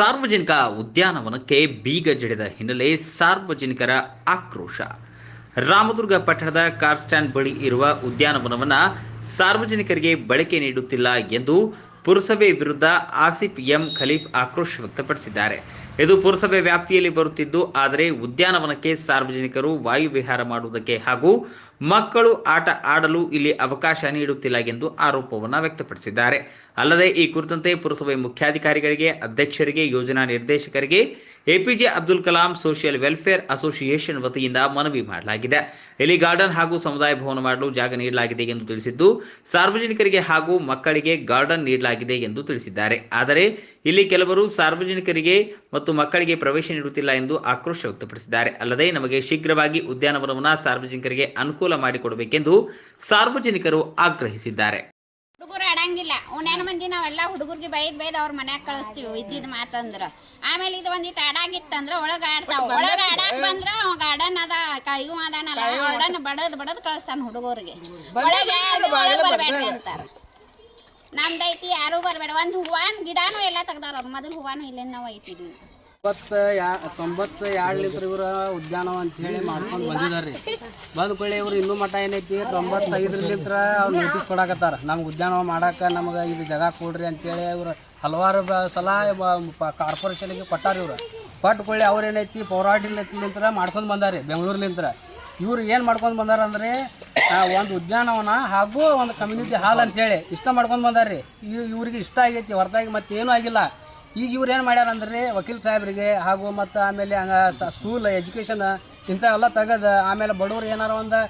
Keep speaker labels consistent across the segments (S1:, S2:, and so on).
S1: ಸಾರ್ವಜನಿಕ ಉದ್ಯಾನವನಕ್ಕೆ ಬೀಗ ಜಡಿದ ಹಿನ್ನೆಲೆ ಸಾರ್ವಜನಿಕರ ಆಕ್ರೋಶ. ರಾಮದುರ್ಗ ಪಟ್ಟಣದ ಕಾರ್ ಸ್ಟ್ಯಾಂಡ್ ಬಳಿ ಇರುವ ಉದ್ಯಾನವನವನ್ನ ಸಾರ್ವಜನಿಕರಿಗೆ ಬಳಕೆ ನೀಡುತ್ತಿಲ್ಲ ಎಂದು ಪುರಸಭೆ ವಿರುದ್ಧ ಆಸಿಫ್ ಎಂ ಖಲೀಫ್ ಆಕ್ರೋಶ ವ್ಯಕ್ತಪಡಿಸಿದ್ದಾರೆ. ಇದು ಪುರಸಭೆ ವ್ಯಾಪ್ತಿಯಲ್ಲಿ ಬರುತ್ತಿದ್ದು, ಆದರೆ ಉದ್ಯಾನವನಕ್ಕೆ ಸಾರ್ವಜನಿಕರು ವಾಯುವಿಹಾರ ಮಾಡುವುದಕ್ಕೆ ಹಾಗೂ ಮಕ್ಕಳು ಆಟ ಆಡಲು ಇಲ್ಲಿ ಅವಕಾಶ ನೀಡುತ್ತಿಲ್ಲ ಎಂದು ಆರೋಪವನ್ನು ವ್ಯಕ್ತಪಡಿಸಿದ್ದಾರೆ. ಅಲ್ಲದೆ ಈ ಕುರಿತಂತೆ ಪುರಸಭೆ ಮುಖ್ಯಾಧಿಕಾರಿಗಳಿಗೆ, ಅಧ್ಯಕ್ಷರಿಗೆ, ಯೋಜನಾ ನಿರ್ದೇಶಕರಿಗೆ APJ Abdul Kalam social welfare association ವತಿಯಿಂದ ಮನವಿ ಮಾಡಲಾಗಿದೆ. ಇಲ್ಲಿ ಗಾರ್ಡನ್ ಹಾಗೂ ಸಮುದಾಯ ಭವನ ಮಾಡಲು ಜಾಗ ನೀಡಲಾಗಿದೆ ಎಂದು ತಿಳಿಸಿದ್ದು, ಸಾರ್ವಜನಿಕರಿಗೆ ಹಾಗೂ ಮಕ್ಕಳಿಗೆ ಗಾರ್ಡನ್ ನೀಡಲಾಗಿದೆ ಎಂದು ತಿಳಿಸಿದ್ದಾರೆ. ಆದರೆ, ಇಲ್ಲಿ ಕೆಲವರು ಸಾರ್ವಜನಿಕರಿಗೆ ಮತ್ತು ಮಕ್ಕಳಿಗೆ ಪ್ರವೇಶ ನೀಡುತ್ತಿಲ್ಲ ಎಂದು ಆಕ್ರೋಶ ವ್ಯಕ್ತಪಡಿಸಿದ್ದಾರೆ. ಅಲ್ಲದೆ, ನಮಗೆ ಶೀಘ್ರವಾಗಿ ಉದ್ಯಾನವನವನ್ನು ಸಾರ್ವಜನಿಕರಿಗೆ ಅನುಕೂಲ ಮಾಡಿಕೊಡಬೇಕೆಂದು ಸಾರ್ವಜನಿಕರು ಆಗ್ರಹಿಸಿದ್ದಾರೆ.
S2: ಹುಡುಗರು ಅಡಂಗಿಲ್ಲ. ಉಣ್ಣೆನ ಮಂದಿ ನಾವೆಲ್ಲ ಹುಡುಗರಿಗೆ ಬೈದ್ ಬೈದ್ ಅವ್ರ ಮನ್ಯಾಗ ಕಳಿಸ್ತೀವಿ ಇದ್ದಿದ್ ಮಾತಂದ್ರ. ಆಮೇಲೆ ಇದು ಒಂದಿಟ್ಟು ಅಡಾಗಿತ್ತಂದ್ರ ಒಳಗ ಆಡ್ತಾವ. ಒಳಗ ಅಡಾಕ್ ಬಂದ್ರ ಅವ ಗಾರ್ಡನ್ ಅದ ಕೈಗೂ ಇವ ಅದಾನಲ್ಲ ಗಾರ್ಡನ್ ಬಡದ್ ಬಡದ್ ಕಳಿಸ್ತಾನ ಹುಡುಗರಿಗೆ. ಒಳಗೆ ಒಳಗ್ ಬರ್ಬೇಡ್ರಿ ಅಂತಾರ. ನಮ್ದೈತಿ ಯಾರು ಬರ್ಬೇಡ. ಒಂದ್ ಹೂವಾನ್ ಗಿಡಾನು ಎಲ್ಲ ತೆಗ್ದಾರ ಅವ್ರ. ಮೊದಲು ಹೂವಾನು ಇಲ್ಲಿಂದ ನಾವು ಐತಿದ್ವಿ.
S3: ತೊಂಬತ್ತು ಯಾ ತೊಂಬತ್ತು ಲೀಟರ್ ಇವ್ರು ಉದ್ಯಾನವ ಅಂತ ಹೇಳಿ ಮಾಡ್ಕೊಂಡು ಬಂದಿದ್ದಾರೆ ಬಂದ ಕೂಡಲೇ ಇವ್ರು ಇನ್ನೂ ಮಠ ಏನೈತಿ ತೊಂಬತ್ತೈದರಲಿಂತ್ರ ಅವ್ರು ನೋಟಿಸ್ ಕೊಡಾಕತ್ತಾರ. ನಮ್ಗೆ ಉದ್ಯಾನವ ಮಾಡಕ್ಕೆ ನಮ್ಗೆ ಇದು ಜಾಗ ಕೊಡ್ರಿ ಅಂತೇಳಿ ಇವ್ರು ಹಲವಾರು ಬ ಸಲ ಕಾರ್ಪೊರೇಷನ್ಗೆ ಕೊಟ್ಟಾರ ಇವ್ರು. ಕೊಟ್ಟು ಕೊಳ್ಳಿ ಅವ್ರು ಏನೈತಿ ಪೌರಾಟಿಲಿಂತ್ರ ಮಾಡ್ಕೊಂಡು ಬಂದಾರೆ ಬೆಂಗಳೂರ್ಲಿಂತ್ರ. ಇವ್ರು ಏನು ಮಾಡ್ಕೊಂಡು ಬಂದಾರ ಅಂದರೆ ಒಂದು ಉದ್ಯಾನವನ ಹಾಗೂ ಒಂದು ಕಮ್ಯುನಿಟಿ ಹಾಲ್ ಅಂತೇಳಿ ಇಷ್ಟ ಮಾಡ್ಕೊಂಡು ಬಂದಾರ್ರಿ ಇವ್ ಇವ್ರಿಗೆ ಇಷ್ಟ ಆಗೈತಿ, ಹೊರತಾಗಿ ಮತ್ತೇನೂ ಆಗಿಲ್ಲ. ಈಗ ಇವ್ರು ಏನು ಮಾಡ್ಯಾರ ಅಂದ್ರೆ ವಕೀಲ್ ಸಾಹೇಬ್ರಿಗೆ ಹಾಗೂ ಮತ್ತು ಆಮೇಲೆ ಹಂಗ ಸ್ಕೂಲ್ ಎಜುಕೇಷನ್ ಇಂಥವೆಲ್ಲ ತೆಗೆದು ಆಮೇಲೆ ಬಡವ್ರು ಏನಾರ ಒಂದು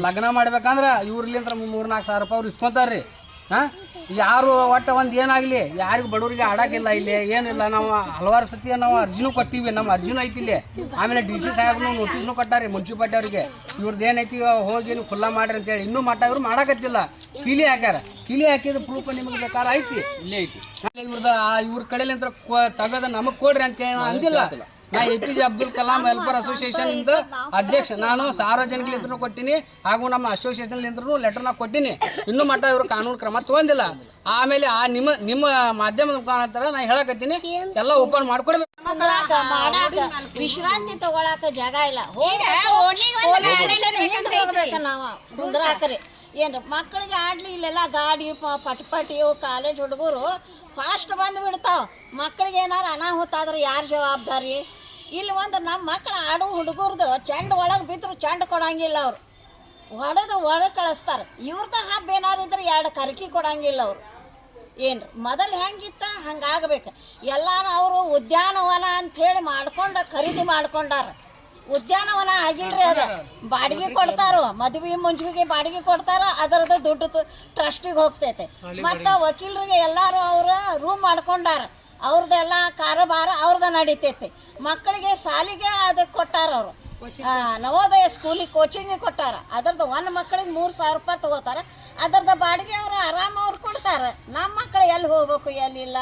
S3: ಲಗ್ನ ಮಾಡ್ಬೇಕಂದ್ರೆ ಇವ್ರಲಿಂತ್ರ ಮೂರು ನಾಲ್ಕು ಸಾವಿರ ರೂಪಾಯಿ ಅವ್ರು ಇಸ್ಕೊತಾರೆ ರೀ ಹಾಂ? ಯಾರು ಒಟ್ಟು ಒಂದು ಏನಾಗಲಿ? ಯಾರಿಗೂ ಬಡವರಿಗೆ ಆಡೋಕ್ಕಿಲ್ಲ ಇಲ್ಲಿ. ಏನಿಲ್ಲ ನಾವು ಹಲವಾರು ಸತಿ ನಾವು ಅರ್ಜಿನೂ ಕೊಟ್ಟಿವಿ ನಮ್ಮ ಅರ್ಜಿನೂ ಐತಿ ಇಲ್ಲಿ. ಆಮೇಲೆ ಡಿ ಸಿ ಸಾಹೇಬ್ನು ನೋಟಿಸ್ನು ಕೊಟ್ಟಾರಿ ಮುನ್ಸಿಪಾಲ್ಟಿ ಅವರಿಗೆ. ಇವ್ರದ್ದು ಏನೈತಿ ಹೋಗಿ ನೀವು ಖುಲ್ಲಾ ಮಾಡ್ರಿ ಅಂತೇಳಿ. ಇನ್ನೂ ಮಟ್ಟ ಇವ್ರು ಮಾಡಕತ್ತಿಲ್ಲ. ಕೀಲಿ ಹಾಕ್ಯಾರ. ಕಿಲಿ ಹಾಕಿದ ಪ್ರೂಫ್ ನಿಮಗೆ ಬೇಕಾರ ಐತಿ. ಇಲ್ಲೇ ಐತಿ. ಇವ್ರದ್ದು ಇವ್ರದ ಇವ್ರ ಕಡೆಲಿಂತ್ರ ತಗದ ನಮಗೆ ಕೊಡ್ರಿ ಅಂತ ಹೇಳಿ ಅಂದಿಲ್ಲ ನಾ A P J Abdul Kalam welfare association ಇಂದ ಅಧ್ಯಕ್ಷ ನಾನು ಸಾರ್ವಜನಿಕರಿಂದ ಕೊಟ್ಟಿನಿ ಹಾಗೂ ನಮ್ಮ ಅಸೋಸಿಯೇಷನ್ ಲಿಂತ್ರನು ಲೆಟರ್ನ ಕೊಟ್ಟಿನಿ. ಇನ್ನು ಮಟ್ಟ ಇವರು ಕಾನೂನು ಕ್ರಮ ತಗೊಂಡಿಲ್ಲ. ಆಮೇಲೆ ಆ ನಿಮ್ಮ ನಿಮ್ಮ ಮಾಧ್ಯಮದ ಮುಖಾಂತರ ನಾ ಹೇಳಕತ್ತೀನಿ. ಎಲ್ಲ ಓಪನ್ ಮಾಡ್ಕೊಡ್ಬೇಕು
S4: ಮಾಡಾಕ ವಿಶ್ರಾಂತಿ ತಗೊಳಾಕ ಜಾಗ ಇಲ್ಲ. ಹೋಗ್ಬೇಕು ನಾವ ಕುಂದ್ರಾಕ್ರಿ. ಏನ್ರಿ ಮಕ್ಕಳಿಗೆ ಆಡ್ಲಿ ಇಲ್ಲೆಲ್ಲ ಗಾಡಿ ಪ- ಪಟ್ ಪಟಿ ಇವು ಕಾಲೇಜ್ ಹುಡುಗರು ಫಾಸ್ಟ್ ಬಂದು ಬಿಡ್ತಾವ. ಮಕ್ಕಳಿಗೆ ಏನಾರು ಅನಾಹುತ ಆದ್ರೆ ಯಾರು ಜವಾಬ್ದಾರಿ? ಇಲ್ಲಿ ಒಂದು ನಮ್ಮ ಮಕ್ಕಳು ಆಡೋ ಹುಡುಗರ್ದು ಚೆಂಡು ಒಳಗೆ ಬಿದ್ದರು ಚೆಂಡು ಕೊಡಂಗಿಲ್ಲ ಅವರು. ಹೊಡೆದು ಒಳಗೆ ಕಳಿಸ್ತಾರೆ. ಇವ್ರದ್ದು ಹಬ್ಬ ಏನಾರು ಇದ್ರೆ ಎರಡು ಕರ್ಕಿ ಕೊಡಂಗಿಲ್ಲ ಅವರು. ಏನು ಮೊದಲು ಹೆಂಗಿತ್ತ? ಹಂಗಾಗಬೇಕು. ಎಲ್ಲರೂ ಅವರು ಉದ್ಯಾನವನ ಅಂಥೇಳಿ ಮಾಡ್ಕೊಂಡು ಖರೀದಿ ಮಾಡ್ಕೊಂಡಾರ. ಉದ್ಯಾನವನ ಆಗಿಲ್ರಿ ಅದು. ಬಾಡಿಗೆ ಕೊಡ್ತಾರೋ ಮದುವೆ ಮುಂಜುವಿಗೆ ಬಾಡಿಗೆ ಕೊಡ್ತಾರ ಅದರದ್ದು ದುಡ್ಡು ಟ್ರಸ್ಟಿಗೆ ಹೋಗ್ತೈತೆ. ಮತ್ತು ವಕೀಲರಿಗೆ ಎಲ್ಲರೂ ಅವರು ರೂಮ್ ಮಾಡ್ಕೊಂಡಾರ. ಅವ್ರದ್ದೆಲ್ಲ ಕಾರೋಬಾರ ಅವ್ರದ್ದು ನಡೀತೈತಿ. ಮಕ್ಕಳಿಗೆ ಸಾಲಿಗೆ ಅದು ಕೊಟ್ಟಾರ ಅವರು. ನವೋದಯ ಸ್ಕೂಲಿಗೆ ಕೋಚಿಂಗಿಗೆ ಕೊಟ್ಟಾರ. ಅದ್ರದ್ದು ಒಂದು ಮಕ್ಕಳಿಗೆ ಮೂರು ಸಾವಿರ ರೂಪಾಯಿ ತೊಗೋತಾರೆ. ಅದ್ರದ್ದು ಬಾಡಿಗೆ ಅವರು ಆರಾಮ ಅವ್ರು ಕೊಡ್ತಾರೆ. ನಮ್ಮ ಮಕ್ಕಳು ಎಲ್ಲಿ ಹೋಗ್ಬೇಕು ಎಲ್ಲಿಲ್ಲ?